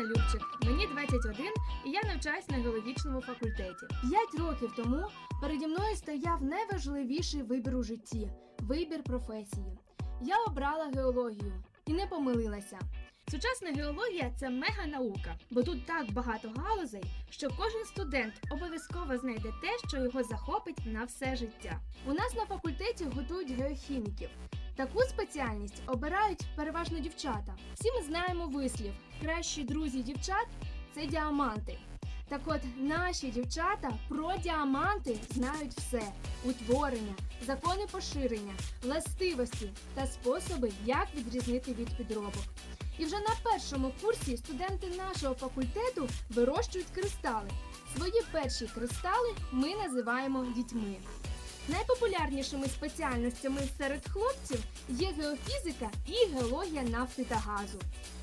Тетяна Любчик, мені 21, і я навчаюсь на геологічному факультеті. П'ять років тому переді мною стояв найважливіший вибір у житті вибір професії. Я обрала геологію і не помилилася. Сучасна геологія це мега-наука, бо тут так багато галузей, що кожен студент обов'язково знайде те, що його захопить на все життя. У нас на факультеті готують геохіміків. Таку спеціальність обирають переважно дівчата. Всі ми знаємо вислів: кращі друзі дівчат це діаманти. Так от наші дівчата про діаманти знають все: утворення, закони поширення, властивості та способи, як відрізнити від підробок. І вже на першому курсі студенти нашого факультету вирощують кристали. Свої перші кристали ми називаємо дітьми. Найпопулярнішими спеціальностями серед хлопців є геофізика і геологія нафти та газу.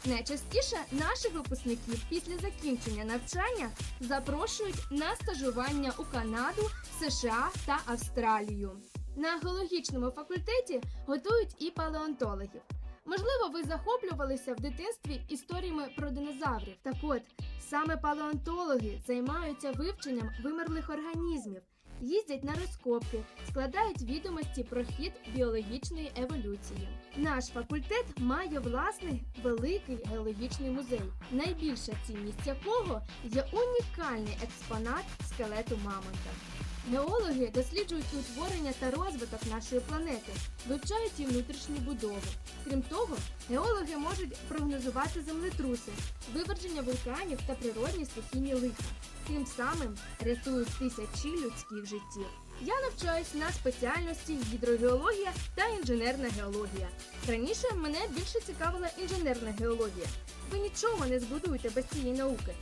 Найчастіше наших випускників після закінчення навчання запрошують на стажування у Канаду, США та Австралію. На геологічному факультеті готують і палеонтологів. Можливо, ви захоплювалися в дитинстві історіями про динозаврів. Так от, саме палеонтологи займаються вивченням вимерлих організмів, їздять на розкопки, складають відомості про хід біологічної еволюції. Наш факультет має власний великий геологічний музей, найбільша цінність якого є унікальний експонат скелету мамонта. Геологи досліджують утворення та розвиток нашої планети, вивчають її внутрішню будову. Крім того, геологи можуть прогнозувати землетруси, виверження вулканів та природні стихійні лиха. Тим самим рятують тисячі людських життів. Я навчаюсь на спеціальності гідрогеологія та інженерна геологія. Раніше мене більше цікавила інженерна геологія. Ви нічого не збудуєте без цієї науки.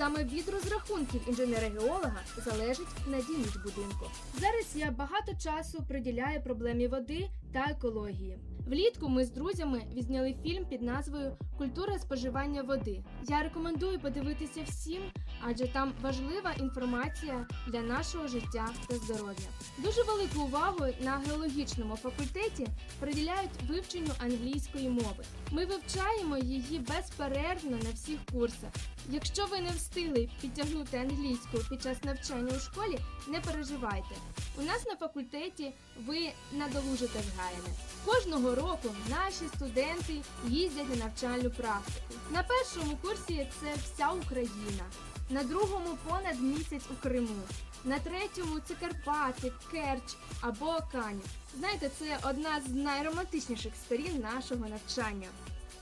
Саме від розрахунків інженера-геолога залежить надійність будинку. Зараз я багато часу приділяю проблемі води та екології. Влітку ми з друзями відзняли фільм під назвою Культура споживання води. Я рекомендую подивитися всім, адже там важлива інформація для нашого життя та здоров'я. Дуже велику увагу на геологічному факультеті приділяють вивченню англійської мови. Ми вивчаємо її безперервно на всіх курсах. Якщо ви не встигли підтягнути англійську під час навчання у школі, не переживайте. У нас на факультеті ви надолужите згаяне. Кожного року наші студенти їздять на навчальну практику. На першому курсі це вся Україна, на другому понад місяць у Криму. На третьому це Карпати, Керч або Канів. Знаєте, це одна з найромантичніших сторін нашого навчання.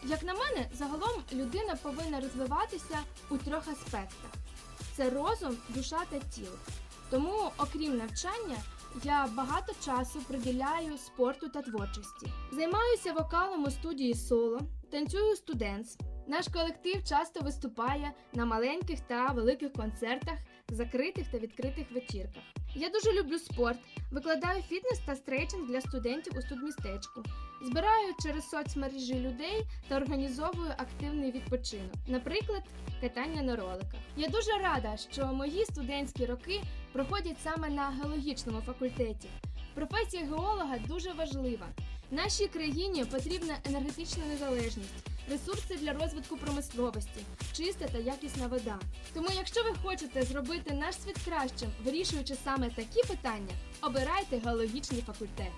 Як на мене, загалом людина повинна розвиватися у трьох аспектах: це розум, душа та тіло. Тому, окрім навчання, я багато часу приділяю спорту та творчості. Займаюся вокалом у студії соло, танцюю студентс. Наш колектив часто виступає на маленьких та великих концертах, закритих та відкритих вечірках. Я дуже люблю спорт, викладаю фітнес та стрейчинг для студентів у студмістечку. Збираю через соцмережі людей та організовую активний відпочинок, наприклад, катання на роликах. Я дуже рада, що мої студентські роки проходять саме на геологічному факультеті. Професія геолога дуже важлива. Нашій країні потрібна енергетична незалежність, ресурси для розвитку промисловості, чиста та якісна вода. Тому, якщо ви хочете зробити наш світ кращим, вирішуючи саме такі питання, обирайте геологічний факультет.